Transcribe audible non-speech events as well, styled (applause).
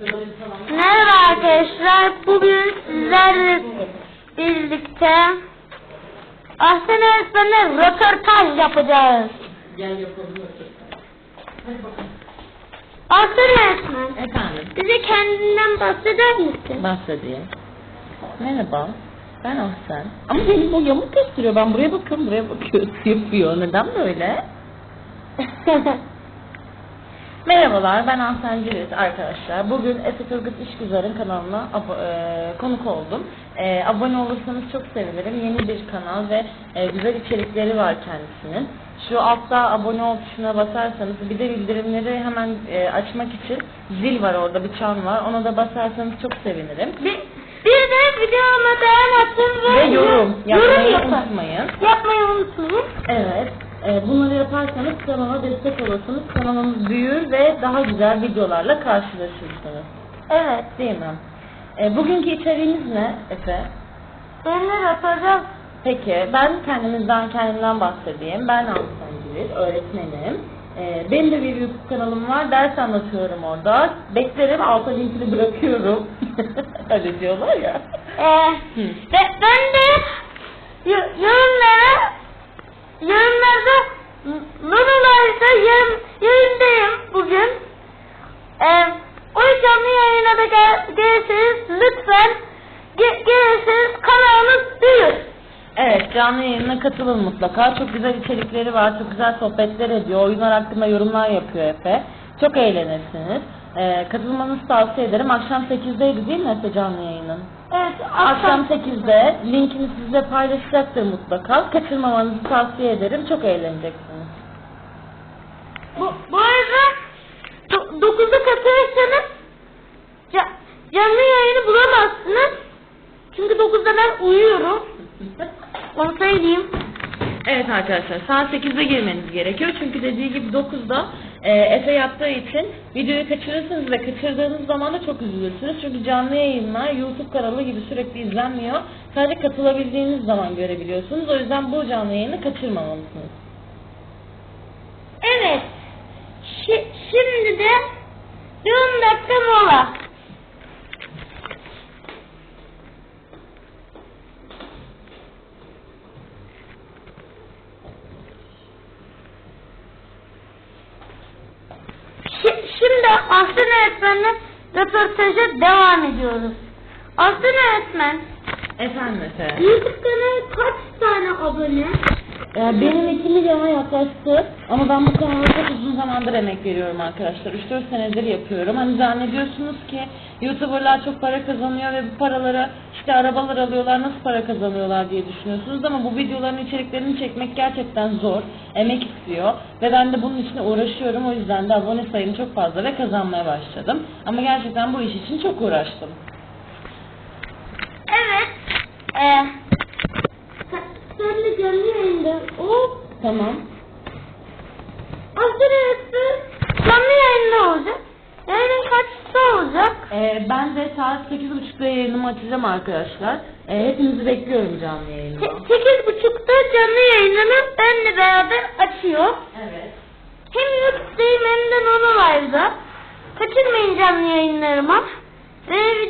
Merhaba arkadaşlar. Bugün sizlerle birlikte Ahsen öğretmenle röportaj yapacağız. Gel yapalım. Ahsen öğretmen, Efendim, bize kendinden bahseder misin? bahsedeyim. Merhaba, ben Ahsen. Ama benim o yamuk gösteriyor. Ben buraya bakıyorum, buraya bakıyor, (laughs) yapıyor. Neden böyle? (laughs) Merhabalar, ben Ahsen Cirit arkadaşlar. Bugün Efe Turgut İşgüzar'ın kanalına e, konuk oldum. E, abone olursanız çok sevinirim. Yeni bir kanal ve e, güzel içerikleri var kendisinin. Şu altta abone ol tuşuna basarsanız bir de bildirimleri hemen e, açmak için zil var orada bir çan var. Ona da basarsanız çok sevinirim. bir, bir de videoma beğen atın ve, Ve yorum yorum yapmayı unutmayın. Yapmayı unutmayın. Evet. E, bunları yaparsanız kanala destek olursunuz. Kanalımız büyür ve daha güzel videolarla karşılaşırsınız. Evet. Değil mi? E, bugünkü içeriğimiz ne Efe? Benimle röportaj Peki ben kendimizden kendimden bahsedeyim. Ben Aslan Girit, öğretmenim. E, benim de bir YouTube kanalım var. Ders anlatıyorum orada. Beklerim alta linkini bırakıyorum. (laughs) Öyle diyorlar ya. Ee, ben de yo- yorumlara yorumlarda Nurula'yla yarın, yayındayım bugün. Ee, o canlı yayına da gel, gelirseniz lütfen ge- gelirseniz kanalımız büyür. Evet canlı yayınına katılın mutlaka. Çok güzel içerikleri var. Çok güzel sohbetler ediyor. Oyunlar hakkında yorumlar yapıyor Efe. Çok eğlenirsiniz. Ee, katılmanızı tavsiye ederim. Akşam 8'deydi değil mi Efe canlı yayının? Evet, Akşam 8'de linkini size paylaşacaktır mutlaka. Kaçırmamanızı tavsiye ederim. Çok eğleneceksiniz. Bu, bu arada do, 9'da katılırsanız ca- canlı yayını bulamazsınız. Çünkü 9'da ben uyuyorum. (laughs) Onu söyleyeyim. Evet arkadaşlar saat 8'de girmeniz gerekiyor. Çünkü dediği gibi 9'da e, Efe yaptığı için videoyu kaçırırsınız ve kaçırdığınız zaman da çok üzülürsünüz. Çünkü canlı yayınlar YouTube kanalı gibi sürekli izlenmiyor. Sadece katılabildiğiniz zaman görebiliyorsunuz. O yüzden bu canlı yayını kaçırmamalısınız. Evet. Şi- şimdi de bir 10 dakika mola. Şi- Şimdi Aslan öğretmenle röportaja devam ediyoruz. Aslan öğretmen, Efendim Efe. YouTube kanalı kaç tane abone? Ee, benim 2 milyona yaklaştı ama ben bu kanala çok uzun zamandır emek veriyorum arkadaşlar. 3-4 senedir yapıyorum. Hani zannediyorsunuz ki YouTuber'lar çok para kazanıyor ve bu paraları işte arabalar alıyorlar nasıl para kazanıyorlar diye düşünüyorsunuz ama bu videoların içeriklerini çekmek gerçekten zor. Emek istiyor ve ben de bunun için uğraşıyorum. O yüzden de abone sayım çok fazla ve kazanmaya başladım. Ama gerçekten bu iş için çok uğraştım. Evet. Ee, yayında. Hop. Tamam. Aslan öğretmen canlı yayında olacak. Yayının kaçta olacak? Ee, ben de saat 8.30'da yayınımı açacağım arkadaşlar. Ee, hepinizi bekliyorum canlı Sekiz buçukta canlı yayınını benle beraber açıyor. Evet. Hem YouTube'dayım hem de Nono Live'da. Kaçırmayın canlı yayınlarıma. Ve video